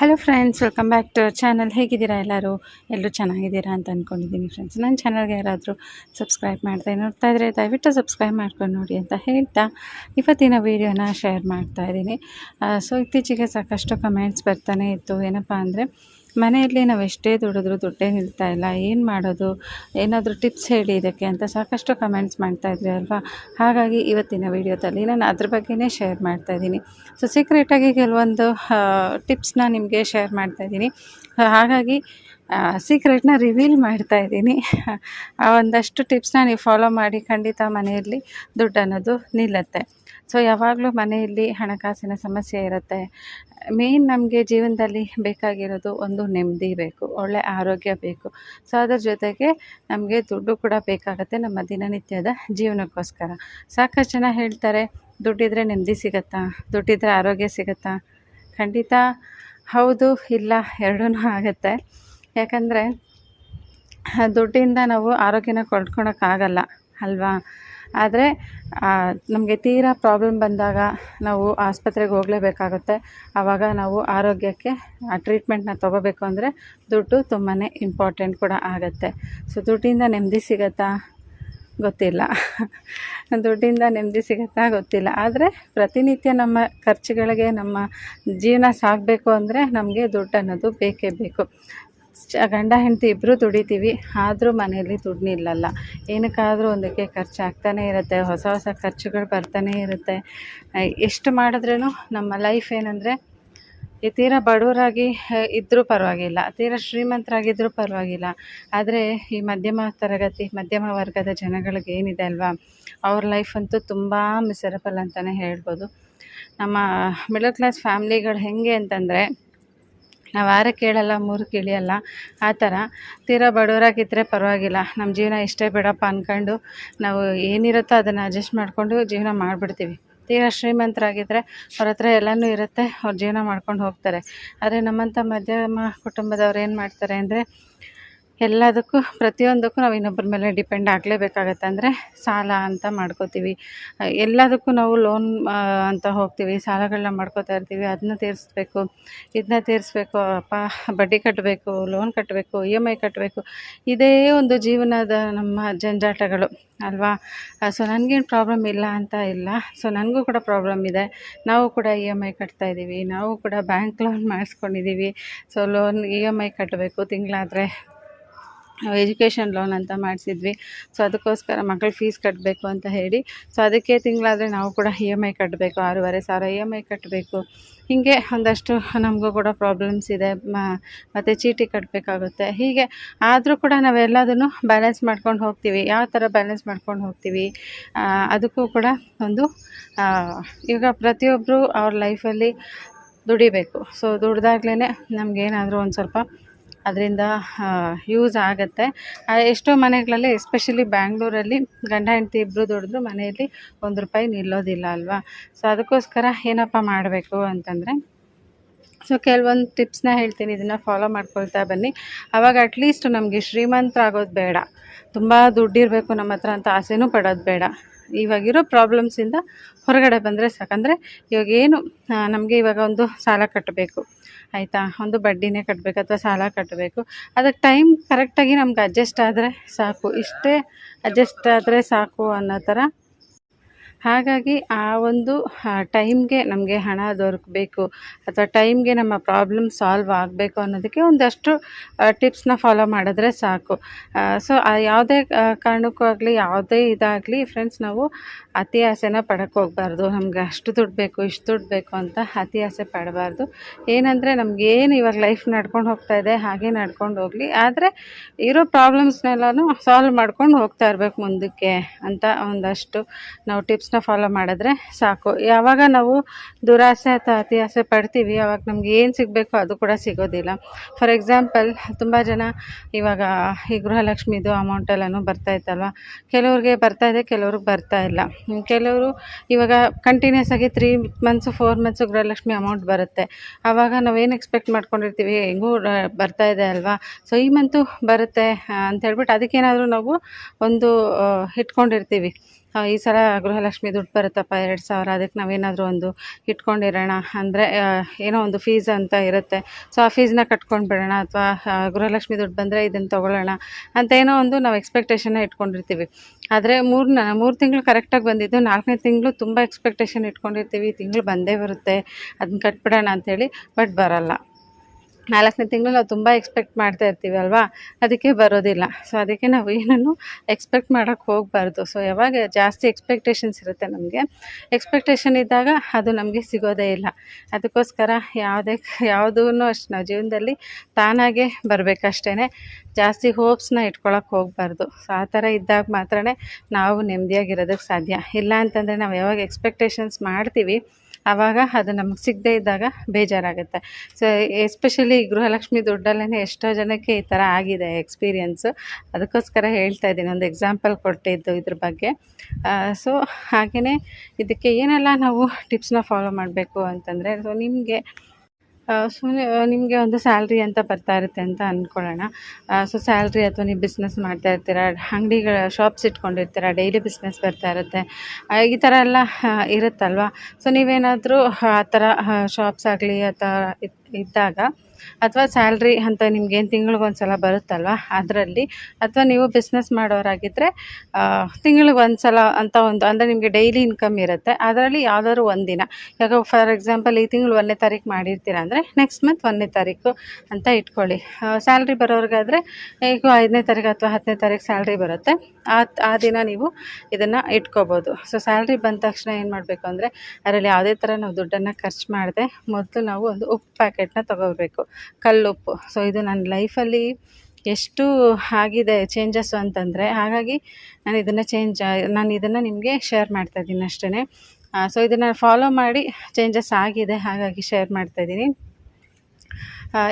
Hello friends welcome back to channel ಹೇಗಿದ್ದೀರಾ ಎಲ್ಲರೂ? ಎಲ್ಲರೂ ಚೆನ್ನಾಗಿದ್ದೀರಾ ಅಂತ ಅಂದ್ಕೊಂಡಿದ್ದೀನಿ ಫ್ರೆಂಡ್ಸ್ ನನ್ನ ಚಾನಲ್ಗೆ ಯಾರಾದರೂ ಸಬ್ಸ್ಕ್ರೈಬ್ ಮಾಡ್ತಾ ನೋಡ್ತಾ ಇದ್ದರೆ ದಯವಿಟ್ಟು ಸಬ್ಸ್ಕ್ರೈಬ್ ಮಾಡ್ಕೊಂಡು ನೋಡಿ ಅಂತ ಹೇಳ್ತಾ ಇವತ್ತಿನ ವೀಡಿಯೋನ ಶೇರ್ ಮಾಡ್ತಾ ಇದ್ದೀನಿ. ಸೊ ಇತ್ತೀಚೆಗೆ ಸಾಕಷ್ಟು ಕಮೆಂಟ್ಸ್ ಬರ್ತಾನೆ ಇತ್ತು. ಏನಪ್ಪ ಅಂದರೆ ಮನೆಯಲ್ಲಿ ನಾವು ಎಷ್ಟೇ ದುಡಿದ್ರೂ ದುಡ್ಡೇ ನಿಲ್ತಾ ಇಲ್ಲ. ಏನು ಮಾಡೋದು? ಏನಾದರೂ ಟಿಪ್ಸ್ ಹೇಳಿ ಇದಕ್ಕೆ ಅಂತ ಸಾಕಷ್ಟು ಕಮೆಂಟ್ಸ್ ಮಾಡ್ತಾಯಿದ್ರಿ ಅಲ್ವಾ? ಹಾಗಾಗಿ ಇವತ್ತಿನ ವೀಡಿಯೋದಲ್ಲಿ ನಾನು ಅದ್ರ ಬಗ್ಗೆನೇ ಶೇರ್ ಮಾಡ್ತಾ ಇದ್ದೀನಿ. ಸೊ ಸೀಕ್ರೆಟಾಗಿ ಕೆಲವೊಂದು ಟಿಪ್ಸ್ನ ನಿಮಗೆ ಶೇರ್ ಮಾಡ್ತಾ ಇದ್ದೀನಿ. ಹಾಗಾಗಿ ಸೀಕ್ರೆಟ್ನ ರಿವೀಲ್ ಮಾಡ್ತಾ ಇದ್ದೀನಿ. ಆ ಒಂದಷ್ಟು ಟಿಪ್ಸ್ನ ನೀವು ಫಾಲೋ ಮಾಡಿ ಖಂಡಿತ ಮನೆಯಲ್ಲಿ ದುಡ್ಡು ಅನ್ನೋದು ನಿಲ್ಲುತ್ತೆ. ಸೊ ಯಾವಾಗಲೂ ಮನೆಯಲ್ಲಿ ಹಣಕಾಸಿನ ಸಮಸ್ಯೆ ಇರುತ್ತೆ. ಮೇನ್ ನಮಗೆ ಜೀವನದಲ್ಲಿ ಬೇಕಾಗಿರೋದು ಒಂದು ನೆಮ್ಮದಿ ಬೇಕು, ಒಳ್ಳೆ ಆರೋಗ್ಯ ಬೇಕು. ಸೊ ಅದ್ರ ಜೊತೆಗೆ ನಮಗೆ ದುಡ್ಡು ಕೂಡ ಬೇಕಾಗುತ್ತೆ ನಮ್ಮ ದಿನನಿತ್ಯದ ಜೀವನಕ್ಕೋಸ್ಕರ. ಸಾಕಷ್ಟು ಜನ ಹೇಳ್ತಾರೆ, ದುಡ್ಡಿದ್ರೆ ನೆಮ್ಮದಿ ಸಿಗುತ್ತಾ? ದುಡ್ಡಿದ್ರೆ ಆರೋಗ್ಯ ಸಿಗುತ್ತಾ? ಖಂಡಿತ ಹೌದು, ಇಲ್ಲ ಎರಡೂ ಆಗುತ್ತೆ. ಯಾಕಂದರೆ, ದುಡ್ಡಿಂದ ನಾವು ಆರೋಗ್ಯನ ಕೊಂಡ್ಕೊಳಕ್ಕಾಗಲ್ಲ, ಅಲ್ವಾ? ಆದರೆ ನಮಗೆ ತೀರಾ ಪ್ರಾಬ್ಲಮ್ ಬಂದಾಗ ನಾವು ಆಸ್ಪತ್ರೆಗೆ ಹೋಗಲೇಬೇಕಾಗುತ್ತೆ. ಆವಾಗ ನಾವು ಆರೋಗ್ಯಕ್ಕೆ, ಆ ಟ್ರೀಟ್ಮೆಂಟ್ನ ತೊಗೋಬೇಕು ಅಂದರೆ ದುಡ್ಡು ತುಂಬಾ ಇಂಪಾರ್ಟೆಂಟ್ ಕೂಡ ಆಗುತ್ತೆ. ಸೊ ದುಡ್ಡಿಂದ ನೆಮ್ಮದಿ ಸಿಗುತ್ತಾ? ಗೊತ್ತಿಲ್ಲ. ದುಡ್ಡಿಂದ ನೆಮ್ಮದಿ ಸಿಗುತ್ತಾ? ಗೊತ್ತಿಲ್ಲ. ಆದರೆ, ಪ್ರತಿನಿತ್ಯ ನಮ್ಮ ಖರ್ಚುಗಳಿಗೆ, ನಮ್ಮ ಜೀವನ ಸಾಗಬೇಕು ಅಂದರೆ ನಮಗೆ ದುಡ್ಡು ಅನ್ನೋದು ಬೇಕೇ ಬೇಕು. ಗಂಡ ಹೆಂಡತಿ ಇಬ್ಬರು ದುಡಿತೀವಿ, ಆದರೂ ಮನೆಯಲ್ಲಿ ದುಡ್ಡು ನಿಲ್ಲಲ್ಲ ಏನಕ್ಕಾದರೂ ಒಂದಕ್ಕೆ ಖರ್ಚು ಆಗ್ತಾನೇ ಇರುತ್ತೆ, ಹೊಸ ಹೊಸ ಖರ್ಚುಗಳು ಬರ್ತಾನೇ ಇರುತ್ತೆ. ಎಷ್ಟು ಮಾಡಿದ್ರೂ ನಮ್ಮ ಲೈಫ್ ಏನಂದರೆ, ಈ ತೀರಾ ಬಡವರಾಗಿ ಇದ್ದರೂ ಪರವಾಗಿಲ್ಲ, ತೀರಾ ಶ್ರೀಮಂತರಾಗಿದ್ದರೂ ಪರವಾಗಿಲ್ಲ. ಆದರೆ ಈ ಮಧ್ಯಮ ತರಗತಿ, ಮಧ್ಯಮ ವರ್ಗದ ಜನಗಳಿಗೆ ಏನಿದೆ ಅಲ್ವಾ, ಅವ್ರ ಲೈಫ್ ಅಂತೂ ತುಂಬ ಮಿಸರಬಲ್ ಅಂತಲೇ ಹೇಳ್ಬೋದು. ನಮ್ಮ ಮಿಡಲ್ ಕ್ಲಾಸ್ ಫ್ಯಾಮ್ಲಿಗಳು ಹೇಗೆ ಅಂತಂದರೆ ನಾವು ಆರು ಕೇಳಲ್ಲ, ಮೂರು ಕೇಳಿಯಲ್ಲ, ಆ ಥರ. ತೀರಾ ಬಡವರಾಗಿದ್ದರೆ ಪರವಾಗಿಲ್ಲ. ನಮ್ಮ ಜೀವನ ಇಷ್ಟೇ ಬಿಡಪ್ಪ ಅಂದ್ಕೊಂಡು ನಾವು ಏನಿರುತ್ತೋ ಅದನ್ನು ಅಡ್ಜಸ್ಟ್ ಮಾಡಿಕೊಂಡು ಜೀವನ ಮಾಡಿಬಿಡ್ತೀವಿ. ತೀರಾ ಶ್ರೀಮಂತರಾಗಿದ್ದರೆ ಅವ್ರ ಹತ್ರ ಎಲ್ಲನೂ ಇರುತ್ತೆ, ಅವ್ರು ಜೀವನ ಮಾಡ್ಕೊಂಡು ಹೋಗ್ತಾರೆ. ಆದರೆ ನಮ್ಮಂಥ ಮಧ್ಯಮ ಕುಟುಂಬದವ್ರು ಏನು ಮಾಡ್ತಾರೆ ಅಂದರೆ ಎಲ್ಲದಕ್ಕೂ, ಪ್ರತಿಯೊಂದಕ್ಕೂ ನಾವು ಇನ್ನೊಬ್ಬರ ಮೇಲೆ ಡಿಪೆಂಡ್ ಆಗಲೇಬೇಕಾಗತ್ತೆ. ಅಂದರೆ ಸಾಲ ಅಂತ ಮಾಡ್ಕೋತೀವಿ. ಎಲ್ಲದಕ್ಕೂ ನಾವು ಲೋನ್ ಅಂತ ಹೋಗ್ತೀವಿ. ಸಾಲಗಳನ್ನ ಮಾಡ್ಕೋತಾ ಇರ್ತೀವಿ. ಅದನ್ನ ತೀರಿಸ್ಬೇಕು. ಇದನ್ನ ತೀರಿಸ್ಬೇಕು. ಅಪ್ಪ, ಬಡ್ಡಿ ಕಟ್ಟಬೇಕು ಲೋನ್ ಕಟ್ಟಬೇಕು ಇ ಎಂ ಐ ಕಟ್ಟಬೇಕು ಇದೇ ಒಂದು ಜೀವನದ ನಮ್ಮ ಜಂಜಾಟಗಳು, ಅಲ್ವಾ? ಸೊ ನನಗೇನು ಪ್ರಾಬ್ಲಮ್ ಇಲ್ಲ ಅಂತ ಇಲ್ಲ. ಸೊ ನನಗೂ ಕೂಡ ಪ್ರಾಬ್ಲಮ್ ಇದೆ. ನಾವು ಕೂಡ ಇ ಎಂ ಐ ಕಟ್ತಾ ಇದ್ದೀವಿ. ನಾವು ಕೂಡ bank loan ಮಾಡಿಸ್ಕೊಂಡಿದ್ದೀವಿ. So loan E M I ಕಟ್ಟಬೇಕು ತಿಂಗಳಾದರೆ. ಎಜುಕೇಷನ್ ಲೋನ್ ಅಂತ ಮಾಡಿಸಿದ್ವಿ. ಸೊ ಅದಕ್ಕೋಸ್ಕರ ಮಕ್ಕಳ ಫೀಸ್ ಕಟ್ಟಬೇಕು ಅಂತ ಹೇಳಿ. ಸೊ ಅದಕ್ಕೆ ತಿಂಗಳಾದರೆ ನಾವು ಕೂಡ ಇ ಎಂ ಐ ಕಟ್ಟಬೇಕು ಆರೂವರೆ ಸಾವಿರ ಇ ಎಂ ಐ ಕಟ್ಟಬೇಕು ಹೀಗೆ ಒಂದಷ್ಟು ನಮಗೂ ಕೂಡ ಪ್ರಾಬ್ಲಮ್ಸ್ ಇದೆ. ಮತ್ತು ಚೀಟಿ ಕಟ್ಟಬೇಕಾಗುತ್ತೆ ಹೀಗೆ ಆದರೂ ಕೂಡ ನಾವೆಲ್ಲದನ್ನು ಬ್ಯಾಲೆನ್ಸ್ ಮಾಡ್ಕೊಂಡು ಹೋಗ್ತೀವಿ. ಯಾವ ಥರ ಬ್ಯಾಲೆನ್ಸ್ ಮಾಡ್ಕೊಂಡು ಹೋಗ್ತೀವಿ? ಅದಕ್ಕೂ ಕೂಡ ಒಂದು ಈಗ ಪ್ರತಿಯೊಬ್ಬರು ಅವ್ರ ಲೈಫಲ್ಲಿ ದುಡಿಬೇಕು. ಸೊ ದುಡ್ದಾಗ್ಲೇ ನಮಗೇನಾದರೂ ಒಂದು ಸ್ವಲ್ಪ ಅದರಿಂದ ಯೂಸ್ ಆಗುತ್ತೆ. ಎಷ್ಟೋ ಮನೆಗಳಲ್ಲಿ ಎಸ್ಪೆಷಲಿ ಬ್ಯಾಂಗ್ಳೂರಲ್ಲಿ ಗಂಡ ಹೆಂಡತಿ ಇಬ್ಬರು ದುಡಿದ್ರು ಮನೆಯಲ್ಲಿ ಒಂದು ರೂಪಾಯಿ ನಿಲ್ಲೋದಿಲ್ಲ ಅಲ್ವಾ? ಸೊ ಅದಕ್ಕೋಸ್ಕರ ಏನಪ್ಪ ಮಾಡಬೇಕು ಅಂತಂದರೆ ಸೊ ಕೆಲವೊಂದು ಟಿಪ್ಸ್ನ ಹೇಳ್ತೀನಿ, ಇದನ್ನು ಫಾಲೋ ಮಾಡ್ಕೊಳ್ತಾ ಬನ್ನಿ. ಆವಾಗ ಅಟ್ಲೀಸ್ಟ್ ನಮಗೆ ಶ್ರೀಮಂತರಾಗೋದು ಬೇಡ. ತುಂಬ ದುಡ್ಡಿರಬೇಕು ನಮ್ಮ ಹತ್ರ ಅಂತ ಆಸೆನೂ ಪಡೋದು ಬೇಡ. ಇವಾಗಿರೋ ಪ್ರಾಬ್ಲಮ್ಸಿಂದ ಹೊರಗಡೆ ಬಂದರೆ ಸಾಕಂದರೆ ಇವಾಗ ಏನು ನಮಗೆ ಇವಾಗ ಒಂದು ಸಾಲ ಕಟ್ಟಬೇಕು ಆಯಿತಾ? ಒಂದು ಬಡ್ಡಿನೇ ಕಟ್ಟಬೇಕು ಅಥವಾ ಸಾಲ ಕಟ್ಟಬೇಕು ಅದಕ್ಕೆ ಟೈಮ್ ಕರೆಕ್ಟಾಗಿ ನಮ್ಗೆ ಅಡ್ಜಸ್ಟ್ ಆದರೆ ಸಾಕು. ಇಷ್ಟೇ ಅಡ್ಜಸ್ಟ್ ಆದರೆ ಸಾಕು ಅನ್ನೋ ಥರ ಹಾಗಾಗಿ ಆ ಒಂದು ಟೈಮ್ಗೆ ನಮಗೆ ಹಣ ದೊರಕಬೇಕು ಅಥವಾ ಟೈಮ್ಗೆ ನಮ್ಮ ಪ್ರಾಬ್ಲಮ್ ಸಾಲ್ವ್ ಆಗಬೇಕು ಅನ್ನೋದಕ್ಕೆ ಒಂದಷ್ಟು ಟಿಪ್ಸ್ನ ಫಾಲೋ ಮಾಡಿದ್ರೆ ಸಾಕು. ಸೊ ಯಾವುದೇ ಕಾರಣಕ್ಕೂ ಆಗಲಿ, ಯಾವುದೇ ಇದಾಗಲಿ ಫ್ರೆಂಡ್ಸ್, ನಾವು ಅತಿ ಆಸೆನ ಪಡಕ್ಕೆ ಹೋಗ್ಬಾರ್ದು. ನಮ್ಗೆ ಅಷ್ಟು ದುಡ್ಡು ಬೇಕು, ಇಷ್ಟು ದುಡ್ಡು ಬೇಕು ಅಂತ ಅತಿ ಆಸೆ ಪಡಬಾರ್ದು. ಏನಂದರೆ ನಮಗೇನು ಇವಾಗ ಲೈಫ್ ನಡ್ಕೊಂಡು ಹೋಗ್ತಾ ಇದೆ, ಹಾಗೆ ನಡ್ಕೊಂಡು ಹೋಗಲಿ. ಆದರೆ ಇರೋ ಪ್ರಾಬ್ಲಮ್ಸ್ನೆಲ್ಲನೂ ಸಾಲ್ವ್ ಮಾಡ್ಕೊಂಡು ಹೋಗ್ತಾ ಇರಬೇಕು ಮುಂದಕ್ಕೆ ಅಂತ ಒಂದಷ್ಟು ನಾವು ಟಿಪ್ಸ್ ಫಾಲೋ ಮಾಡಿದ್ರೆ ಸಾಕು. ಯಾವಾಗ ನಾವು ದುರಾಸೆ ಅಥವಾ ಅತಿಯಾಸೆ ಪಡ್ತೀವಿ ಆವಾಗ ನಮ್ಗೆ ಏನು ಸಿಗಬೇಕು ಅದು ಕೂಡ ಸಿಗೋದಿಲ್ಲ. ಫಾರ್ ಎಕ್ಸಾಂಪಲ್ ತುಂಬ ಜನ ಇವಾಗ ಈ ಗೃಹಲಕ್ಷ್ಮಿದು ಅಮೌಂಟ್ ಬರ್ತಾಯಿತ್ತಲ್ವ ಕೆಲವ್ರಿಗೆ ಬರ್ತಾ ಇದೆ, ಕೆಲವ್ರಿಗೆ ಬರ್ತಾ ಇಲ್ಲ. ಕೆಲವರು ಇವಾಗ ಕಂಟಿನ್ಯೂಸ್ ಆಗಿ three months four months Gruhalakshmi amount ಬರುತ್ತೆ. ಆವಾಗ ನಾವೇನು ಎಕ್ಸ್ಪೆಕ್ಟ್ ಮಾಡ್ಕೊಂಡಿರ್ತೀವಿ, ಹೆಂಗೂ ಬರ್ತಾ ಇದೆ ಅಲ್ವಾ? ಸೊ ಈ ಮಂತು ಬರುತ್ತೆ ಅಂತ ಹೇಳ್ಬಿಟ್ಟು ಅದಕ್ಕೇನಾದರೂ ನಾವು ಒಂದು ಇಟ್ಕೊಂಡಿರ್ತೀವಿ. ಈ ಸಲ ಗೃಹಲಕ್ಷ್ಮಿ ದುಡ್ಡು ಬರುತ್ತಪ್ಪ, ಎರಡು ಸಾವಿರ. ಅದಕ್ಕೆ ನಾವೇನಾದರೂ ಒಂದು ಇಟ್ಕೊಂಡಿರೋಣ. ಅಂದರೆ ಏನೋ ಒಂದು ಫೀಸ್ ಅಂತ ಇರುತ್ತೆ. ಸೊ ಆ ಫೀಸ್ನ ಕಟ್ಕೊಂಡು ಬಿಡೋಣ ಅಥವಾ ಗೃಹಲಕ್ಷ್ಮಿ ದುಡ್ಡು ಬಂದರೆ ಇದನ್ನು ತೊಗೊಳ್ಳೋಣ ಅಂತ ಏನೋ ಒಂದು ನಾವು ಎಕ್ಸ್ಪೆಕ್ಟೇಷನ್ನ ಇಟ್ಕೊಂಡಿರ್ತೀವಿ. ಆದರೆ ಮೂರು ಮೂರು ತಿಂಗಳು ಕರೆಕ್ಟಾಗಿ ಬಂದಿದ್ದು, ನಾಲ್ಕನೇ ತಿಂಗಳು ತುಂಬ ಎಕ್ಸ್ಪೆಕ್ಟೇಷನ್ ಇಟ್ಕೊಂಡಿರ್ತೀವಿ. ತಿಂಗಳು ಬಂದೇ ಬರುತ್ತೆ. ಅದನ್ನ ಕಟ್ಬಿಡೋಣ ಅಂಥೇಳಿ ಬಟ್ ಬರಲ್ಲ. ನಾಲ್ಕನೇ ತಿಂಗಳು ನಾವು ತುಂಬ ಎಕ್ಸ್ಪೆಕ್ಟ್ ಮಾಡ್ತಾ ಇರ್ತೀವಿ ಅಲ್ವಾ? ಅದಕ್ಕೆ ಬರೋದಿಲ್ಲ. ಸೊ ಅದಕ್ಕೆ ನಾವು ಏನನ್ನು ಎಕ್ಸ್ಪೆಕ್ಟ್ ಮಾಡೋಕ್ಕೆ ಹೋಗಬಾರ್ದು. ಸೊ ಯಾವಾಗ ಜಾಸ್ತಿ ಎಕ್ಸ್ಪೆಕ್ಟೇಷನ್ಸ್ ಇರುತ್ತೆ ನಮಗೆ ಎಕ್ಸ್ಪೆಕ್ಟೇಷನ್ ಇದ್ದಾಗ ಅದು ನಮಗೆ ಸಿಗೋದೇ ಇಲ್ಲ. ಅದಕ್ಕೋಸ್ಕರ ಯಾವುದೇ ಯಾವುದೂ ಅಷ್ಟು ನಾವು ಜೀವನದಲ್ಲಿ ತಾನಾಗೆ ಬರಬೇಕಷ್ಟೇ ಜಾಸ್ತಿ ಹೋಪ್ಸ್ನ ಇಟ್ಕೊಳಕ್ಕೆ ಹೋಗಬಾರ್ದು. ಸೊ ಆ ಥರ ಇದ್ದಾಗ ಮಾತ್ರ ನಾವು ನೆಮ್ಮದಿಯಾಗಿರೋದಕ್ಕೆ ಸಾಧ್ಯ. ಇಲ್ಲ ಅಂತಂದರೆ ನಾವು ಯಾವಾಗ ಎಕ್ಸ್ಪೆಕ್ಟೇಷನ್ಸ್ ಮಾಡ್ತೀವಿ ಆವಾಗ ಅದು ನಮಗೆ ಸಿಗದೇ ಇದ್ದಾಗ ಬೇಜಾರಾಗುತ್ತೆ. ಸೊ ಎಸ್ಪೆಷಲಿ ಗೃಹಲಕ್ಷ್ಮಿ ದುಡ್ಡಲ್ಲೇ ಎಷ್ಟೋ ಜನಕ್ಕೆ ಈ ಥರ ಆಗಿದೆ ಎಕ್ಸ್ಪೀರಿಯನ್ಸು ಅದಕ್ಕೋಸ್ಕರ ಹೇಳ್ತಾ ಇದ್ದೀನಿ, ಒಂದು ಎಕ್ಸಾಂಪಲ್ ಕೊಟ್ಟಿದ್ದು ಇದ್ರ ಬಗ್ಗೆ. ಸೊ ಹಾಗೆಯೇ ಇದಕ್ಕೆ ಏನೆಲ್ಲ ನಾವು ಟಿಪ್ಸ್ನ ಫಾಲೋ ಮಾಡಬೇಕು ಅಂತಂದರೆ ಸೊ ನಿಮಗೆ ಸೊ ನಿಮಗೆ ಒಂದು ಸ್ಯಾಲ್ರಿ ಅಂತ ಬರ್ತಾ ಇರುತ್ತೆ ಅಂತ ಅಂದ್ಕೊಳ್ಳೋಣ ಸೊ ಸ್ಯಾಲ್ರಿ ಅಥವಾ ನೀವು ಬಿಸ್ನೆಸ್ ಮಾಡ್ತಾ ಇರ್ತೀರ, ಅಂಗಡಿಗಳ ಶಾಪ್ಸ್ ಇಟ್ಕೊಂಡಿರ್ತೀರ, ಡೈಲಿ ಬಿಸ್ನೆಸ್ ಬರ್ತಾ ಇರುತ್ತೆ ಈ ಥರ ಎಲ್ಲ ಇರುತ್ತಲ್ವ? ಸೊ ನೀವೇನಾದರೂ ಆ ಥರ ಶಾಪ್ಸ್ ಆಗಲಿ ಅಥವಾ ಇದ್ದಾಗ ಅಥವಾ ಸ್ಯಾಲ್ರಿ ಅಂತ ನಿಮ್ಗೇನು ತಿಂಗ್ಳಿಗೆ ಸಲ ಬರುತ್ತಲ್ವ ಅದರಲ್ಲಿ, ಅಥವಾ ನೀವು ಬಿಸ್ನೆಸ್ ಮಾಡೋರಾಗಿದ್ದರೆ ತಿಂಗ್ಳಿಗೆ ಒಂದು ಸಲ ಅಂತ ಒಂದು, ಅಂದರೆ ನಿಮಗೆ ಡೈಲಿ ಇನ್ಕಮ್ ಇರುತ್ತೆ. ಅದರಲ್ಲಿ ಯಾವ್ದಾದ್ರು ಒಂದಿನ. ದಿನ ಇವಾಗ ಫಾರ್ ಎಕ್ಸಾಂಪಲ್ ಈ ತಿಂಗಳು ಒಂದನೇ ತಾರೀಕು ಮಾಡಿರ್ತೀರ ಅಂದರೆ ನೆಕ್ಸ್ಟ್ ಮಂತ್ ಒಂದನೇ ತಾರೀಕು ಅಂತ ಇಟ್ಕೊಳ್ಳಿ. ಸ್ಯಾಲ್ರಿ ಬರೋರಿಗಾದರೆ ಈಗ ಐದನೇ ತಾರೀಕು ಅಥವಾ ಹತ್ತನೇ ತಾರೀಕು ಸ್ಯಾಲ್ರಿ ಬರುತ್ತೆ. ಆ ಆ ದಿನ ನೀವು ಇದನ್ನು ಇಟ್ಕೋಬೋದು. ಸೊ ಸ್ಯಾಲ್ರಿ ಬಂದ ತಕ್ಷಣ ಏನು ಮಾಡಬೇಕು ಅಂದರೆ, ಅದರಲ್ಲಿ ಯಾವುದೇ ಥರ ನಾವು ದುಡ್ಡನ್ನು ಖರ್ಚು ಮಾಡದೆ ಮೊದಲು ನಾವು ಒಂದು ಉಪ್ಪು ಪ್ಯಾಕೆಟ್ನ ತೊಗೋಬೇಕು. ಕಲ್ಲುಪ್ಪು. ಸೊ ಇದು ನನ್ನ ಲೈಫಲ್ಲಿ ಎಷ್ಟು ಆಗಿದೆ ಚೇಂಜಸ್ಸು ಅಂತಂದರೆ, ಹಾಗಾಗಿ ನಾನು ಇದನ್ನು ಚೇಂಜ್ ನಾನು ಇದನ್ನು ನಿಮಗೆ ಶೇರ್ ಮಾಡ್ತಾ ಇದ್ದೀನಿ ಅಷ್ಟೇ ಸೊ ಇದನ್ನು ಫಾಲೋ ಮಾಡಿ ಚೇಂಜಸ್ ಆಗಿದೆ, ಹಾಗಾಗಿ ಶೇರ್ ಮಾಡ್ತಾಯಿದ್ದೀನಿ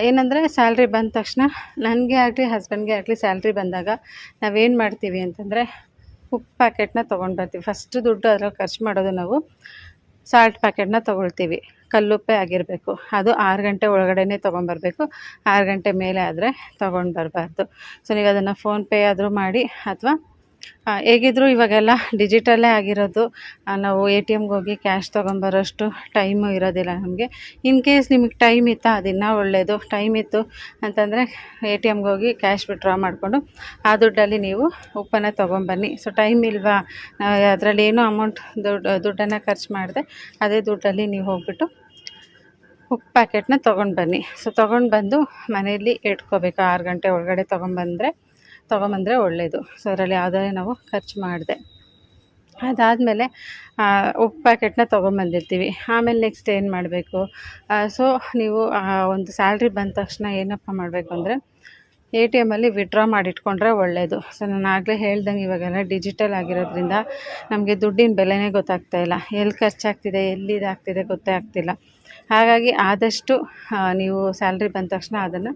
ಏನಂದರೆ ಸ್ಯಾಲ್ರಿ ಬಂದ ತಕ್ಷಣ ನನಗೆ ಆಗಲಿ ಹಸ್ಬೆಂಡ್ಗೆ ಆಗಲಿ ಸ್ಯಾಲ್ರಿ ಬಂದಾಗ ನಾವೇನು ಮಾಡ್ತೀವಿ ಅಂತಂದರೆ, ಉಪ್ಪು ಪ್ಯಾಕೆಟ್ನ ತೊಗೊಂಡು ಬರ್ತೀವಿ. ಫಸ್ಟ್ ದುಡ್ಡು ಅದರಲ್ಲಿ ಖರ್ಚು ಮಾಡೋದು ನಾವು ಸಾಲ್ಟ್ ಪ್ಯಾಕೆಟ್ನ ತೊಗೊಳ್ತೀವಿ. ಕಲ್ಲುಪ್ಪೇ ಆಗಿರಬೇಕು. ಅದು ಆರು ಗಂಟೆ ಒಳಗಡೆನೇ ತೊಗೊಂಬರ್ಬೇಕು ಆರು ಗಂಟೆ ಮೇಲೆ ಆದರೆ ತೊಗೊಂಡು ಬರಬಾರ್ದು ಸೊ ನೀವು ಅದನ್ನು ಫೋನ್ಪೇ ಆದರೂ ಮಾಡಿ, ಅಥವಾ ಹೇಗಿದ್ದರೂ ಇವಾಗೆಲ್ಲ ಡಿಜಿಟಲ್ಲೇ ಆಗಿರೋದು. ನಾವು ಎ ಟಿ ಎಮ್ಗೆ ಹೋಗಿ ಕ್ಯಾಶ್ ತೊಗೊಂಬರೋಷ್ಟು ಟೈಮು ಇರೋದಿಲ್ಲ ನಮಗೆ. ಇನ್ ಕೇಸ್ ನಿಮಗೆ ಟೈಮ್ ಇತ್ತಾ, ಅದಿನ್ನೂ ಒಳ್ಳೆಯದು ಟೈಮ್ ಇತ್ತು ಅಂತಂದರೆ ಎ ಟಿ ಎಮ್ಗೆ ಹೋಗಿ ಕ್ಯಾಶ್ ವಿಡ್ರಾ ಮಾಡಿಕೊಂಡು ಆ ದುಡ್ಡಲ್ಲಿ ನೀವು ಉಪ್ಪನ್ನು ತೊಗೊಂಬನ್ನಿ. ಸೊ, ಟೈಮ್ ಇಲ್ವಾ? ಅದರಲ್ಲಿ ಏನೂ ಅಮೌಂಟ್ ದುಡ್ಡು ದುಡ್ಡನ್ನು ಖರ್ಚು ಮಾಡಿದೆ, ಅದೇ ದುಡ್ಡಲ್ಲಿ ನೀವು ಹೋಗ್ಬಿಟ್ಟು ಉಪ್ಪು ಪ್ಯಾಕೆಟ್ನ ತೊಗೊಂಡು ಬನ್ನಿ ಸೊ ತೊಗೊಂಡು ಬಂದು ಮನೆಯಲ್ಲಿ ಇಟ್ಕೋಬೇಕು. ಆರು ಗಂಟೆ ಒಳಗಡೆ ತೊಗೊಂಬಂದರೆ ತೊಗೊಂಬಂದರೆ ಒಳ್ಳೆಯದು ಸೊ ಅದರಲ್ಲಿ ಯಾವುದೇ ನಾವು ಖರ್ಚು ಮಾಡಿದೆ. ಅದಾದಮೇಲೆ ಉಪ್ಪು ಪ್ಯಾಕೆಟ್ನ ತೊಗೊಂಬಂದಿರ್ತೀವಿ. ಆಮೇಲೆ ನೆಕ್ಸ್ಟ್ ಏನು ಮಾಡಬೇಕು? ಸೊ ನೀವು ಒಂದು ಸ್ಯಾಲ್ರಿ ಬಂದ ತಕ್ಷಣ ಏನಪ್ಪ ಮಾಡಬೇಕು ಅಂದರೆ ಎ ಟಿ ಎಮಲ್ಲಿ ವಿಡ್ರಾ ಮಾಡಿಟ್ಕೊಂಡ್ರೆ ಒಳ್ಳೆಯದು ಸೊ ನಾನು ಆಗಲೇ ಹೇಳ್ದಂಗೆ ಇವಾಗೆಲ್ಲ ಡಿಜಿಟಲ್ ಆಗಿರೋದ್ರಿಂದ ನಮಗೆ ದುಡ್ಡಿನ ಬೆಲೆನೇ ಗೊತ್ತಾಗ್ತಾ ಇಲ್ಲ. ಎಲ್ಲಿ ಖರ್ಚಾಗ್ತಿದೆ, ಎಲ್ಲಿ ಇದಾಗ್ತಿದೆ ಗೊತ್ತೇ ಆಗ್ತಿಲ್ಲ. ಹಾಗಾಗಿ ಆದಷ್ಟು ನೀವು ಸ್ಯಾಲ್ರಿ ಬಂದ ತಕ್ಷಣ ಅದನ್ನು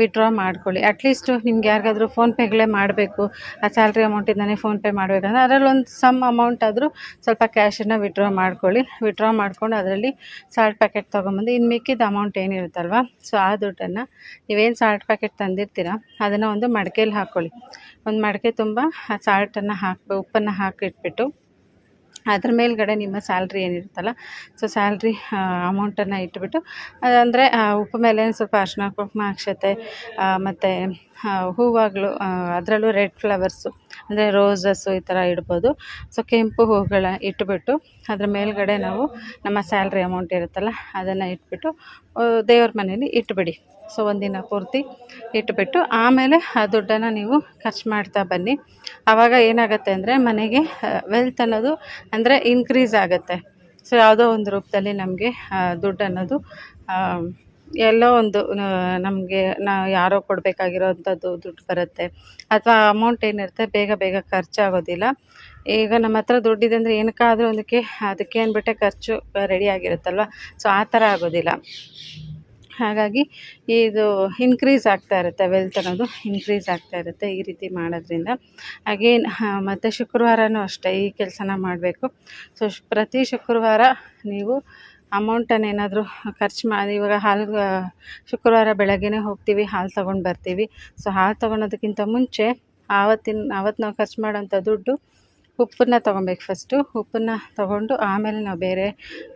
ವಿಡ್ರಾ ಮಾಡ್ಕೊಳ್ಳಿ. ಅಟ್ಲೀಸ್ಟು ನಿಮ್ಗೆ ಯಾರಿಗಾದ್ರೂ ಫೋನ್ಪೇಗಳೇ ಮಾಡಬೇಕು. ಆ ಸ್ಯಾಲ್ರಿ ಅಮೌಂಟಿಂದನೇ ಫೋನ್ಪೇ ಮಾಡಬೇಕಂದ್ರೆ ಅದರಲ್ಲಿ ಒಂದು ಸಮ್ ಅಮೌಂಟ್ ಆದರೂ ಸ್ವಲ್ಪ ಕ್ಯಾಶನ್ನು ವಿಡ್ರಾ ಮಾಡ್ಕೊಳ್ಳಿ. ವಿಡ್ರಾ ಮಾಡ್ಕೊಂಡು ಅದರಲ್ಲಿ ಸಾಲ್ಟ್ ಪ್ಯಾಕೆಟ್ ತೊಗೊಂಬಂದು ಇನ್ನು ಮಿಕ್ಕಿದ ಅಮೌಂಟ್ ಏನಿರುತ್ತಲ್ವ ಸೊ ಆ ದುಡ್ಡನ್ನು ನೀವೇನು ಸಾಲ್ಟ್ ಪ್ಯಾಕೆಟ್ ತಂದಿರ್ತೀರ, ಅದನ್ನು ಒಂದು ಮಡಿಕೆಯಲ್ಲಿ ಹಾಕ್ಕೊಳ್ಳಿ ಒಂದು ಮಡಿಕೆ ತುಂಬ ಆ ಸಾಲ್ಟನ್ನು ಹಾಕಿ ಉಪ್ಪನ್ನು ಹಾಕಿಟ್ಬಿಟ್ಟು ಅದ್ರ ಮೇಲ್ಗಡೆ ನಿಮ್ಮ ಸ್ಯಾಲ್ರಿ ಏನಿರುತ್ತಲ್ಲ, ಸೊ ಸ್ಯಾಲ್ರಿ ಅಮೌಂಟನ್ನು ಇಟ್ಬಿಟ್ಟು, ಅದಂದರೆ ಉಪ್ಪು ಮೇಲೆ ಸ್ವಲ್ಪ ಅರಿಶಿನ ಕುಂಕುಮ ಅಕ್ಷತೆ ಮತ್ತು ಹೂವುಗಳು ಅದರಲ್ಲೂ ರೆಡ್ ಫ್ಲವರ್ಸು ಅಂದರೆ ರೋಸಸ್ಸು ಈ ಥರ ಇಡ್ಬೋದು. ಸೊ ಕೆಂಪು ಹೂವುಗಳ ಇಟ್ಬಿಟ್ಟು, ಅದ್ರ ಮೇಲುಗಡೆ ನಾವು ನಮ್ಮ ಸ್ಯಾಲ್ರಿ ಅಮೌಂಟ್ ಇರುತ್ತಲ್ಲ, ಅದನ್ನು ಇಟ್ಬಿಟ್ಟು ದೇವ್ರ ಮನೇಲಿ ಇಟ್ಬಿಡಿ. ಸೊ ಒಂದಿನ ಪೂರ್ತಿ ಇಟ್ಬಿಟ್ಟು, ಆಮೇಲೆ ಆ ದುಡ್ಡನ್ನು ನೀವು ಖರ್ಚು ಮಾಡ್ತಾ ಬನ್ನಿ. ಆವಾಗ ಏನಾಗುತ್ತೆ ಅಂದರೆ, ಮನೆಗೆ ವೆಲ್ತ್ ಅನ್ನೋದು ಅಂದರೆ ಇನ್ಕ್ರೀಸ್ ಆಗುತ್ತೆ. ಸೊ ಯಾವುದೋ ಒಂದು ರೂಪದಲ್ಲಿ ನಮಗೆ ದುಡ್ಡು ಅನ್ನೋದು ಎಲ್ಲೋ ಒಂದು ನಮಗೆ ನಾವು ಯಾರೋ ಕೊಡಬೇಕಾಗಿರೋವಂಥದ್ದು ದುಡ್ಡು ಬರುತ್ತೆ. ಅಥವಾ ಅಮೌಂಟ್ ಏನಿರುತ್ತೆ, ಬೇಗ ಬೇಗ ಖರ್ಚಾಗೋದಿಲ್ಲ. ಈಗ ನಮ್ಮ ಹತ್ರ ದುಡ್ಡಿದೆ ಅಂದರೆ ಏನಕ್ಕಾದರೂ ಒಂದಕ್ಕೆ, ಅದಕ್ಕೆ ಅಂದ್ಬಿಟ್ಟೆ ಖರ್ಚು ರೆಡಿ ಆಗಿರುತ್ತಲ್ವ? ಸೊ ಆ ಥರ ಆಗೋದಿಲ್ಲ. ಹಾಗಾಗಿ ಇದು ಇನ್ಕ್ರೀಸ್ ಆಗ್ತಾ ಇರುತ್ತೆ ವೆಲ್ತ್ ಅನ್ನೋದು ಇನ್ಕ್ರೀಸ್ ಆಗ್ತಾ ಇರುತ್ತೆ ಈ ರೀತಿ ಮಾಡೋದ್ರಿಂದ. ಅಗೇನ್ ಮತ್ತು ಶುಕ್ರವಾರವೂ ಅಷ್ಟೇ ಈ ಕೆಲಸನ ಮಾಡಬೇಕು. ಸೊ ಪ್ರತಿ ಶುಕ್ರವಾರ ನೀವು ಅಮೌಂಟನ್ನು ಏನಾದರೂ ಖರ್ಚು ಮಾಡಿ ಇವಾಗ ಹಾಲು ಶುಕ್ರವಾರ ಬೆಳಗ್ಗೆಯೇ ಹೋಗ್ತೀವಿ, ಹಾಲು ತಗೊಂಡು ಬರ್ತೀವಿ. ಸೊ ಹಾಲು ತಗೊಳೋದಕ್ಕಿಂತ ಮುಂಚೆ, ಆವತ್ತಿನ ಆವತ್ತು ನಾವು ಖರ್ಚು ಮಾಡೋಂಥ ದುಡ್ಡು ಉಪ್ಪನ್ನು ತೊಗೊಬೇಕು ಫಸ್ಟು ಉಪ್ಪನ್ನು ತೊಗೊಂಡು ಆಮೇಲೆ ನಾವು ಬೇರೆ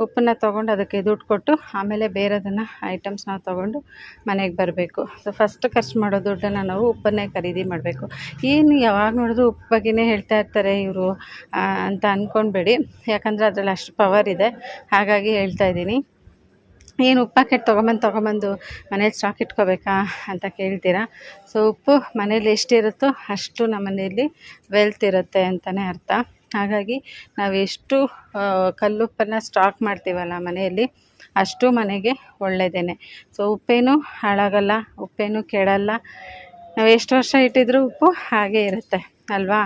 ಉಪ್ಪನ್ನು ತೊಗೊಂಡು ಅದಕ್ಕೆ ದುಡ್ಡು ಕೊಟ್ಟು ಆಮೇಲೆ ಬೇರೆದನ್ನು ಐಟಮ್ಸ್ ನಾವು ತೊಗೊಂಡು ಮನೆಗೆ ಬರಬೇಕು. ಸೊ ಫಸ್ಟ್ ಖರ್ಚು ಮಾಡೋ ದುಡ್ಡನ್ನು ನಾವು ಉಪ್ಪನ್ನೇ ಖರೀದಿ ಮಾಡಬೇಕು. ಏನು ಯಾವಾಗ ನೋಡಿದ್ರು ಉಪ್ಪು ಬಗ್ಗೆನೇ ಹೇಳ್ತಾ ಇರ್ತಾರೆ ಇವರು ಅಂತ ಅಂದ್ಕೊಳ್ಬೇಡಿ ಯಾಕಂದರೆ ಅದರಲ್ಲಿ ಅಷ್ಟು ಪವರ್ ಇದೆ. ಹಾಗಾಗಿ ಹೇಳ್ತಾ ಇದ್ದೀನಿ. ಏನು ಉಪ್ಪು ಪ್ಯಾಕೆಟ್ ತೊಗೊಂಬಂದು ತೊಗೊಂಬಂದು ಮನೇಲಿ ಸ್ಟಾಕ್ ಇಟ್ಕೋಬೇಕಾ ಅಂತ ಕೇಳ್ತೀರಾ? ಸೊ ಉಪ್ಪು ಮನೇಲಿ ಎಷ್ಟಿರುತ್ತೋ ಅಷ್ಟು ನಮ್ಮ ಮನೆಯಲ್ಲಿ ವೆಲ್ತ್ ಇರುತ್ತೆ ಅಂತಲೇ ಅರ್ಥ. ಹಾಗಾಗಿ ನಾವು ಎಷ್ಟು ಕಲ್ಲುಪ್ಪನ್ನು ಸ್ಟಾಕ್ ಮಾಡ್ತೀವಲ್ಲ ಮನೆಯಲ್ಲಿ, ಅಷ್ಟು ಮನೆಗೆ ಒಳ್ಳೆಯದೇ ಸೊ ಉಪ್ಪೇನು ಹಾಳಾಗಲ್ಲ, ಉಪ್ಪೇನು ಕೆಡಲ್ಲ. ನಾವು ಎಷ್ಟು ವರ್ಷ ಇಟ್ಟಿದ್ರೂ ಉಪ್ಪು ಹಾಗೇ ಇರುತ್ತೆ, ಅಲ್ವಾ?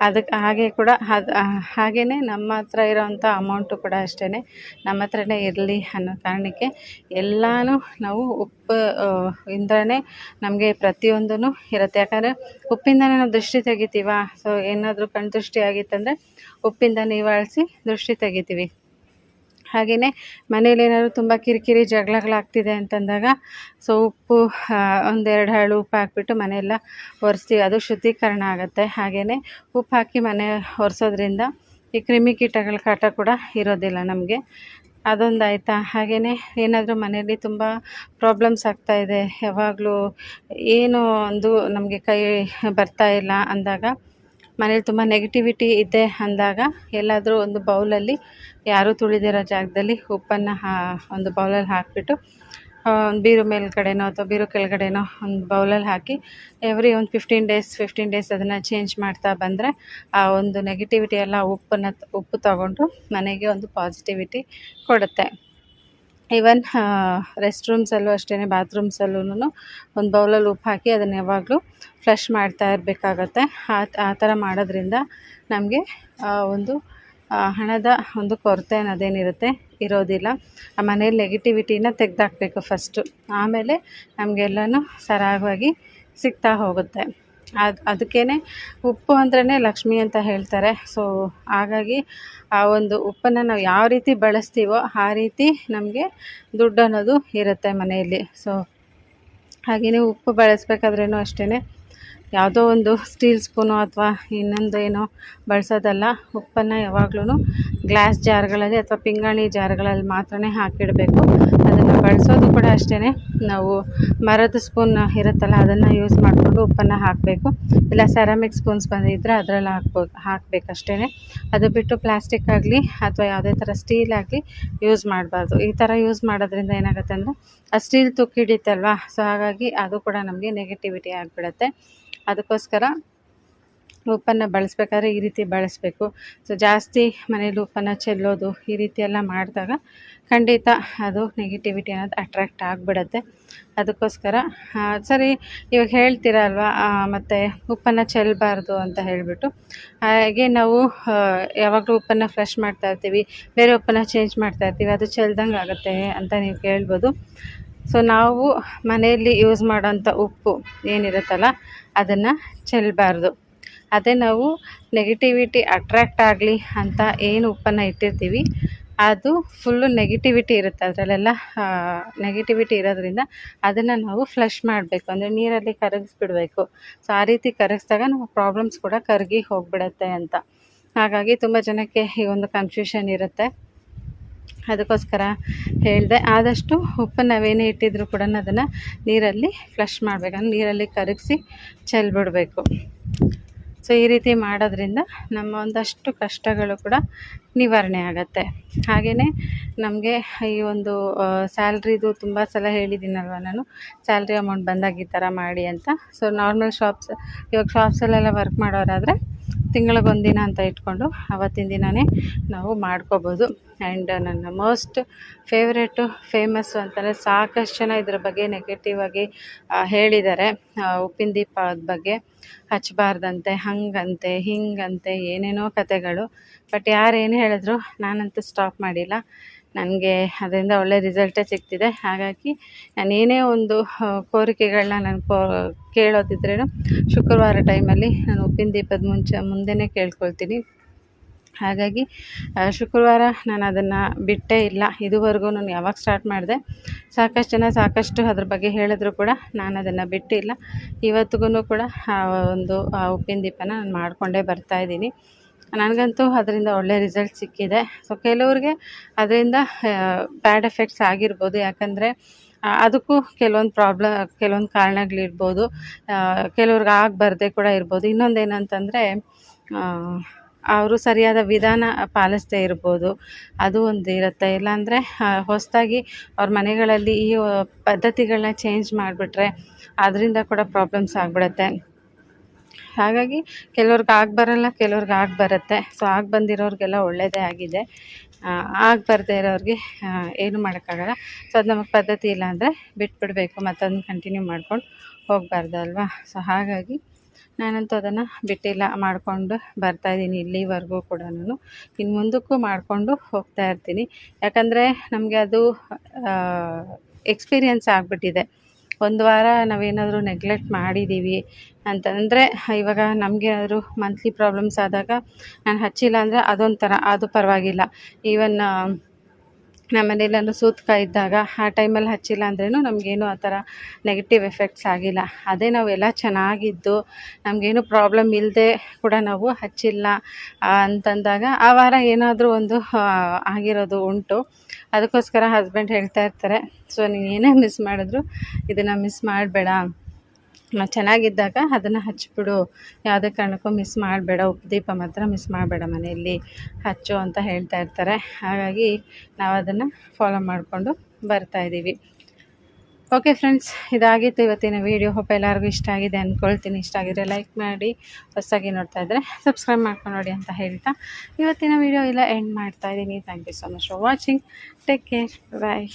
ಅದಕ್ಕೆ ಹಾಗೆ ಕೂಡ ಅದು ಹಾಗೆಯೇ ನಮ್ಮ ಹತ್ರ ಇರೋವಂಥ ಅಮೌಂಟು ಕೂಡ ಅಷ್ಟೇ ನಮ್ಮ ಹತ್ರನೇ ಇರಲಿ ಅನ್ನೋ ಕಾರಣಕ್ಕೆ ಎಲ್ಲನೂ ನಾವು ಉಪ್ಪು ಇಂದಲೇ ನಮಗೆ ಪ್ರತಿಯೊಂದೂ ಇರುತ್ತೆ. ಯಾಕಂದರೆ ಉಪ್ಪಿಂದಲೇ ನಾವು ದೃಷ್ಟಿ ತೆಗಿತೀವಾ? ಸೊ ಏನಾದರೂ ಕಣ್ದೃಷ್ಟಿ ಆಗಿತ್ತಂದರೆ ಉಪ್ಪಿಂದ ನಿವಾರಿಸಿ ದೃಷ್ಟಿ ತೆಗಿತೀವಿ. ಹಾಗೆಯೇ ಮನೇಲಿ ಏನಾದರೂ ತುಂಬ ಕಿರಿಕಿರಿ ಜಗಳಗಳಾಗ್ತಿದೆ ಅಂತಂದಾಗ ಸೊ ಉಪ್ಪು ಒಂದೆರಡು ಹಾಳು ಉಪ್ಪು ಹಾಕ್ಬಿಟ್ಟು ಮನೆಯೆಲ್ಲ ಒರೆಸ್ತೀವಿ ಅದು ಶುದ್ಧೀಕರಣ ಆಗುತ್ತೆ. ಹಾಗೆಯೇ ಉಪ್ಪು ಹಾಕಿ ಮನೆ ಒರೆಸೋದ್ರಿಂದ ಈ ಕ್ರಿಮಿಕೀಟಗಳ ಕಾಟ ಕೂಡ ಇರೋದಿಲ್ಲ ನಮಗೆ. ಅದೊಂದು ಆಯಿತಾ ಹಾಗೆಯೇ ಏನಾದರೂ ಮನೆಯಲ್ಲಿ ತುಂಬ ಪ್ರಾಬ್ಲಮ್ಸ್ ಆಗ್ತಾಯಿದೆ ಯಾವಾಗಲೂ ಏನು ಒಂದು ನಮಗೆ ಕೈ ಬರ್ತಾ ಇಲ್ಲ ಅಂದಾಗ ಮನೇಲಿ ತುಂಬ ನೆಗೆಟಿವಿಟಿ ಇದೆ ಅಂದಾಗ ಎಲ್ಲಾದರೂ ಒಂದು ಬೌಲಲ್ಲಿ ಯಾರೂ ತುಳಿದಿರೋ ಜಾಗದಲ್ಲಿ ಉಪ್ಪನ್ನು ಹಾ, ಒಂದು ಬೌಲಲ್ಲಿ ಹಾಕಿಬಿಟ್ಟು ಒಂದು ಬೀರು ಮೇಲ್ಗಡೆನೋ ಅಥವಾ ಬೀರು ಕೆಳಗಡೆನೋ ಒಂದು ಬೌಲಲ್ಲಿ ಹಾಕಿ ಎವ್ರಿ ಒಂದು ಫಿಫ್ಟೀನ್ ಡೇಸ್ ಫಿಫ್ಟೀನ್ ಡೇಸ್ ಅದನ್ನು ಚೇಂಜ್ ಮಾಡ್ತಾ ಬಂದರೆ ಆ ಒಂದು ನೆಗೆಟಿವಿಟಿ ಎಲ್ಲ ಉಪ್ಪನ್ನು, ಉಪ್ಪು ತಗೊಂಡು ಮನೆಗೆ ಒಂದು ಪಾಸಿಟಿವಿಟಿ ಕೊಡುತ್ತೆ. ಈವನ್ ರೆಸ್ಟ್ ರೂಮ್ಸಲ್ಲೂ ಅಷ್ಟೇ ಬಾತ್ರೂಮ್ಸಲ್ಲೂ ಒಂದು ಬೌಲಲ್ಲಿ ಉಪ್ಪು ಹಾಕಿ ಅದನ್ನು ಯಾವಾಗಲೂ ಫ್ಲಶ್ ಮಾಡ್ತಾ ಇರಬೇಕಾಗತ್ತೆ. ಆ ಥರ ಮಾಡೋದ್ರಿಂದ ನಮಗೆ ಒಂದು ಹಣದ ಒಂದು ಕೊರತೆ ಅನ್ನೋದೇನಿರುತ್ತೆ, ಇರೋದಿಲ್ಲ. ಆ ಮನೇಲಿ ನೆಗೆಟಿವಿಟಿನ ತೆಗೆದಾಕಬೇಕು ಫಸ್ಟು ಆಮೇಲೆ ನಮಗೆಲ್ಲನೂ ಸರಾಗವಾಗಿ ಸಿಗ್ತಾ ಹೋಗುತ್ತೆ. ಅದು ಅದಕ್ಕೇ ಉಪ್ಪು ಅಂದ್ರೇ ಲಕ್ಷ್ಮಿ ಅಂತ ಹೇಳ್ತಾರೆ. ಸೊ ಹಾಗಾಗಿ ಆ ಒಂದು ಉಪ್ಪನ್ನು ನಾವು ಯಾವ ರೀತಿ ಬಳಸ್ತೀವೋ ಆ ರೀತಿ ನಮಗೆ ದುಡ್ಡು ಅನ್ನೋದು ಇರುತ್ತೆ ಮನೆಯಲ್ಲಿ. ಸೊ ಹಾಗೆಯೇ ಉಪ್ಪು ಬಳಸಬೇಕಾದ್ರೂ ಅಷ್ಟೇ ಯಾವುದೋ ಒಂದು ಸ್ಟೀಲ್ ಸ್ಪೂನು ಅಥವಾ ಇನ್ನೊಂದು ಏನೋ ಬಳಸೋದಲ್ಲ, ಉಪ್ಪನ್ನು ಯಾವಾಗ್ಲೂ ಗ್ಲಾಸ್ ಜಾರ್ಗಳಲ್ಲಿ ಅಥವಾ ಪಿಂಗಾಣಿ ಜಾರ್ಗಳಲ್ಲಿ ಮಾತ್ರನೇ ಹಾಕಿಡಬೇಕು. ಅದನ್ನು ಬಳಸೋದು ಕೂಡ ಅಷ್ಟೇ ನಾವು ಮರದ ಸ್ಪೂನ್ ಇರುತ್ತಲ್ಲ, ಅದನ್ನು ಯೂಸ್ ಮಾಡಿಕೊಂಡು ಉಪ್ಪನ್ನು ಹಾಕಬೇಕು. ಇಲ್ಲ ಸೆರಾಮಿಕ್ ಸ್ಪೂನ್ಸ್ ಬಂದಿದ್ದರೆ ಅದರಲ್ಲಿ ಹಾಕ್ಬೋದು ಹಾಕಬೇಕಷ್ಟೇ ಅದು ಬಿಟ್ಟು ಪ್ಲಾಸ್ಟಿಕ್ ಆಗಲಿ ಅಥವಾ ಯಾವುದೇ ಥರ ಸ್ಟೀಲ್ ಆಗಲಿ ಯೂಸ್ ಮಾಡಬಾರ್ದು. ಈ ಥರ ಯೂಸ್ ಮಾಡೋದ್ರಿಂದ ಏನಾಗುತ್ತೆ ಅಂದರೆ ಆ ಸ್ಟೀಲ್ ತುಕ್ಕಿ ಹಿಡಿತಲ್ವಾ ಸೊ ಹಾಗಾಗಿ ಅದು ಕೂಡ ನಮಗೆ ನೆಗೆಟಿವಿಟಿ ಆಗಿಬಿಡತ್ತೆ. ಅದಕ್ಕೋಸ್ಕರ ಉಪ್ಪನ್ನು ಬಳಸ್ಬೇಕಾದ್ರೆ ಈ ರೀತಿ ಬಳಸಬೇಕು. ಸೊ ಜಾಸ್ತಿ ಮನೇಲಿ ಉಪ್ಪನ್ನು ಚೆಲ್ಲೋದು ಈ ರೀತಿ ಎಲ್ಲ ಮಾಡಿದಾಗ ಖಂಡಿತ ಅದು ನೆಗೆಟಿವಿಟಿ ಅನ್ನೋದು ಅಟ್ರ್ಯಾಕ್ಟ್ ಆಗಿಬಿಡತ್ತೆ. ಅದಕ್ಕೋಸ್ಕರ ಸರಿ, ಇವಾಗ ಹೇಳ್ತೀರಲ್ವ ಮತ್ತು ಉಪ್ಪನ್ನು ಚೆಲ್ಲಬಾರ್ದು ಅಂತ ಹೇಳಿಬಿಟ್ಟು. ಹಾಗೆ ನಾವು ಯಾವಾಗಲೂ ಉಪ್ಪನ್ನು ಫ್ರೆಶ್ ಮಾಡ್ತಾ ಇರ್ತೀವಿ, ಬೇರೆ ಉಪ್ಪನ್ನು ಚೇಂಜ್ ಮಾಡ್ತಾ ಇರ್ತೀವಿ, ಅದು ಚೆಲ್ದಂಗೆ ಆಗುತ್ತೆ ಅಂತ ನೀವು ಕೇಳ್ಬೋದು. ಸೊ ನಾವು ಮನೆಯಲ್ಲಿ ಯೂಸ್ ಮಾಡೋಂಥ ಉಪ್ಪು ಏನಿರುತ್ತಲ್ಲ, ಅದನ್ನು ಚೆಲ್ಲಬಾರ್ದು ಅದೇ ನಾವು ನೆಗೆಟಿವಿಟಿ ಅಟ್ರ್ಯಾಕ್ಟ್ ಆಗಲಿ ಅಂತ ಏನು ಉಪ್ಪನ್ನು ಇಟ್ಟಿರ್ತೀವಿ, ಅದು ಫುಲ್ಲು ನೆಗೆಟಿವಿಟಿ ಇರುತ್ತೆ. ಅದರಲ್ಲೆಲ್ಲ ನೆಗೆಟಿವಿಟಿ ಇರೋದ್ರಿಂದ ಅದನ್ನು ನಾವು ಫ್ಲಶ್ ಮಾಡಬೇಕು. ಅಂದರೆ ನೀರಲ್ಲಿ ಕರಗಿಸ್ಬಿಡಬೇಕು. ಸೊ ಆ ರೀತಿ ಕರಗಿಸ್ದಾಗ ನಮ್ಮ ಪ್ರಾಬ್ಲಮ್ಸ್ ಕೂಡ ಕರಗಿ ಹೋಗಿಬಿಡತ್ತೆ ಅಂತ. ಹಾಗಾಗಿ ತುಂಬ ಜನಕ್ಕೆ ಈ ಒಂದು ಕನ್ಫ್ಯೂಷನ್ ಇರುತ್ತೆ. ಅದಕ್ಕೋಸ್ಕರ ಹೇಳಿದೆ. ಆದಷ್ಟು ಉಪ್ಪು ನಾವೇನೇ ಇಟ್ಟಿದ್ರು ಕೂಡ ಅದನ್ನು ನೀರಲ್ಲಿ ಫ್ಲಶ್ ಮಾಡಬೇಕಂದ್ರೆ ನೀರಲ್ಲಿ ಕರಗಿಸಿ ಚೆಲ್ಬಿಡಬೇಕು. ಸೊ ಈ ರೀತಿ ಮಾಡೋದ್ರಿಂದ ನಮ್ಮ ಒಂದಷ್ಟು ಕಷ್ಟಗಳು ಕೂಡ ನಿವಾರಣೆ ಆಗುತ್ತೆ. ಹಾಗೆಯೇ ನಮಗೆ ಈ ಒಂದು ಸ್ಯಾಲ್ರಿದು ತುಂಬ ಸಲ ಹೇಳಿದ್ದೀನಲ್ವ ನಾನು? ಸ್ಯಾಲ್ರಿ ಅಮೌಂಟ್ ಬಂದಾಗ ಈ ಥರ ಮಾಡಿ ಅಂತ. ಸೊ ನಾರ್ಮಲ್ ಶಾಪ್ಸ್ ಇವಾಗ ಶಾಪ್ಸಲ್ಲೆಲ್ಲ ವರ್ಕ್ ಮಾಡೋರಾದರೆ ತಿಂಗಳಿಗೊಂದಿನ ಅಂತ ಇಟ್ಕೊಂಡು ಅವತ್ತಿನ ದಿನವೇ ನಾವು ಮಾಡ್ಕೋಬೋದು. ಆ್ಯಂಡ್ ನನ್ನ ಮೋಸ್ಟ್ ಫೇವ್ರೇಟು ಫೇಮಸ್ಸು ಅಂತಲೇ ಸಾಕಷ್ಟು ಜನ ಇದ್ರ ಬಗ್ಗೆ ನೆಗೆಟಿವ್ ಆಗಿ ಹೇಳಿದ್ದಾರೆ. ಉಪ್ಪಿನ ದೀಪದ ಬಗ್ಗೆ ಹಚ್ಚಬಾರ್ದಂತೆ ಹಾಗಂತೆ, ಹಿಂಗಂತೆ ಏನೇನೋ ಕತೆಗಳು. ಬಟ್ ಯಾರು ಏನು ಹೇಳಿದ್ರು ನಾನಂತೂ ಸ್ಟಾಪ್ ಮಾಡಿಲ್ಲ. ನನಗೆ ಅದರಿಂದ ಒಳ್ಳೆ ರಿಸಲ್ಟೇ ಸಿಗ್ತಿದೆ. ಹಾಗಾಗಿ ನಾನು ಏನೇ ಒಂದು ಕೋರಿಕೆಗಳನ್ನ ನಾನು ಕೋ ಕೇಳೋದಿದ್ರೂ ಶುಕ್ರವಾರ ಟೈಮಲ್ಲಿ ನಾನು ಉಪ್ಪಿನ ದೀಪದ ಮುಂಚೆ ಮುಂದೆಯೇ ಕೇಳ್ಕೊಳ್ತೀನಿ. ಹಾಗಾಗಿ ಶುಕ್ರವಾರ ನಾನು ಅದನ್ನು ಬಿಟ್ಟೇ ಇಲ್ಲ. ಇದುವರೆಗೂ ನಾನು ಯಾವಾಗ ಸ್ಟಾರ್ಟ್ ಮಾಡಿದೆ, ಸಾಕಷ್ಟು ಜನ ಸಾಕಷ್ಟು ಅದ್ರ ಬಗ್ಗೆ ಹೇಳಿದ್ರು ಕೂಡ ನಾನು ಅದನ್ನು ಬಿಟ್ಟಿಲ್ಲ. ಇವತ್ತಿಗೂ ಕೂಡ, ಆ, ಒಂದು, ಆ, ಉಪ್ಪಿನ ದೀಪನ ನಾನು ಮಾಡಿಕೊಂಡೇ ಬರ್ತಾಯಿದ್ದೀನಿ ನನಗಂತೂ ಅದರಿಂದ ಒಳ್ಳೆ ರಿಸಲ್ಟ್ ಸಿಕ್ಕಿದೆ. ಸೊ ಕೆಲವ್ರಿಗೆ ಅದರಿಂದ ಬ್ಯಾಡ್ ಎಫೆಕ್ಟ್ಸ್ ಆಗಿರ್ಬೋದು. ಯಾಕಂದರೆ ಅದಕ್ಕೂ ಕೆಲವೊಂದು ಪ್ರಾಬ್ಲಮ್ ಕೆಲವೊಂದು ಕಾರಣಗಳಿರ್ಬೋದು. ಕೆಲವ್ರಿಗೆ ಆಗಬಾರ್ದೆ ಕೂಡ ಇರ್ಬೋದು. ಇನ್ನೊಂದು ಏನಂತಂದರೆ ಅವರು ಸರಿಯಾದ ವಿಧಾನ ಪಾಲಿಸದೇ ಇರ್ಬೋದು. ಅದು ಒಂದು ಇರುತ್ತೆ. ಇಲ್ಲಾಂದರೆ ಹೊಸದಾಗಿ ಅವ್ರ ಮನೆಗಳಲ್ಲಿ ಈ ಪದ್ಧತಿಗಳನ್ನ ಚೇಂಜ್ ಮಾಡಿಬಿಟ್ರೆ, ಅದರಿಂದ ಕೂಡ ಪ್ರಾಬ್ಲಮ್ಸ್ ಆಗಿಬಿಡತ್ತೆ. ಹಾಗಾಗಿ ಕೆಲವ್ರಿಗೆ ಆಗಿ ಬರಲ್ಲ, ಕೆಲವ್ರಿಗೆ ಆಗಿ ಬರುತ್ತೆ. ಸೊ ಆಗಿ ಬಂದಿರೋರಿಗೆಲ್ಲ ಒಳ್ಳೆಯದೇ ಆಗಿದೆ. ಆಗಿ ಬರದೇ ಇರೋರಿಗೆ ಏನು ಮಾಡೋಕ್ಕಾಗಲ್ಲ. ಸೊ ಅದು ನಮಗೆ ಪದ್ಧತಿ ಇಲ್ಲ ಅಂದರೆ ಬಿಟ್ಬಿಡಬೇಕು. ಮತ್ತು ಅದನ್ನು ಕಂಟಿನ್ಯೂ ಮಾಡ್ಕೊಂಡು ಹೋಗಬಾರ್ದಲ್ವಾ ಸೊ ಹಾಗಾಗಿ ನಾನಂತೂ ಅದನ್ನು ಬಿಟ್ಟಿಲ್ಲ, ಮಾಡಿಕೊಂಡು ಬರ್ತಾಯಿದ್ದೀನಿ ಇಲ್ಲಿವರೆಗೂ ಕೂಡ ಇನ್ನು ಮುಂದಕ್ಕೂ ಮಾಡಿಕೊಂಡು ಹೋಗ್ತಾ ಇರ್ತೀನಿ. ಯಾಕಂದರೆ ನಮಗೆ ಅದು ಎಕ್ಸ್ಪೀರಿಯನ್ಸ್ ಆಗಿಬಿಟ್ಟಿದೆ. ಒಂದು ವಾರ ನಾವೇನಾದರೂ ನೆಗ್ಲೆಕ್ಟ್ ಮಾಡಿದ್ದೀವಿ ಅಂತಂದರೆ, ಇವಾಗ ನಮಗೇನಾದ್ರು ಮಂತ್ಲಿ ಪ್ರಾಬ್ಲಮ್ಸ್ ಆದಾಗ ನಾನು ಹಚ್ಚಿಲ್ಲ ಅಂದರೆ ಅದೊಂಥರ, ಅದು ಪರವಾಗಿಲ್ಲ. ಈವನ್ ನಮ್ಮ ಮನೇಲೆಲ್ಲೂ ಸೂತ್ಕ ಇದ್ದಾಗ ಆ ಟೈಮಲ್ಲಿ ಹಚ್ಚಿಲ್ಲ ಅಂದ್ರೂ ನಮಗೇನು ಆ ಥರ ನೆಗೆಟಿವ್ ಎಫೆಕ್ಟ್ಸ್ ಆಗಿಲ್ಲ. ಅದೇ ನಾವೆಲ್ಲ ಚೆನ್ನಾಗಿದ್ದು, ನಮಗೇನು ಪ್ರಾಬ್ಲಮ್ ಇಲ್ಲದೆ ಕೂಡ ನಾವು ಹಚ್ಚಿಲ್ಲ ಅಂತಂದಾಗ ಆ ವಾರ ಏನಾದರೂ ಒಂದು ಆಗಿರೋದು ಉಂಟು. ಅದಕ್ಕೋಸ್ಕರ ಹಸ್ಬೆಂಡ್ ಹೇಳ್ತಾ ಇರ್ತಾರೆ ಸೊ ನೀನು ಏನೇ ಮಿಸ್ ಮಾಡಿದ್ರು ಇದನ್ನು ಮಿಸ್ ಮಾಡಬೇಡ. ಚೆನ್ನಾಗಿದ್ದಾಗ ಅದನ್ನು ಹಚ್ಚಿಬಿಡು ಯಾವುದೇ ಕಾರಣಕ್ಕೂ ಮಿಸ್ ಮಾಡಬೇಡ. ಉಪ್ಪುದೀಪ ಮಾತ್ರ ಮಿಸ್ ಮಾಡಬೇಡ ಮನೆಯಲ್ಲಿ. ಹಚ್ಚು ಅಂತ ಹೇಳ್ತಾ ಇರ್ತಾರೆ. ಹಾಗಾಗಿ ನಾವು ಅದನ್ನು ಫಾಲೋ ಮಾಡಿಕೊಂಡು ಬರ್ತಾಯಿದ್ದೀವಿ ಓಕೆ ಫ್ರೆಂಡ್ಸ್ ಇದಾಗಿತ್ತು ಇವತ್ತಿನ ವೀಡಿಯೋ ಹೋಪ್ ಎಲ್ಲರಿಗೂ ಇಷ್ಟ ಆಗಿದೆ ಅಂದ್ಕೊಳ್ತೀನಿ ಇಷ್ಟ ಆಗಿದ್ರೆ ಲೈಕ್ ಮಾಡಿ, ಹೊಸದಾಗಿ ನೋಡ್ತಾ ಇದ್ರೆ ಸಬ್ಸ್ಕ್ರೈಬ್ ಮಾಡ್ಕೊಂಡು ನೋಡಿ ಅಂತ ಹೇಳ್ತಾ ಇವತ್ತಿನ ವೀಡಿಯೋ ಇಲ್ಲ ಎಂಡ್ ಮಾಡ್ತಾಯಿದ್ದೀನಿ thank you so much for watching take care bye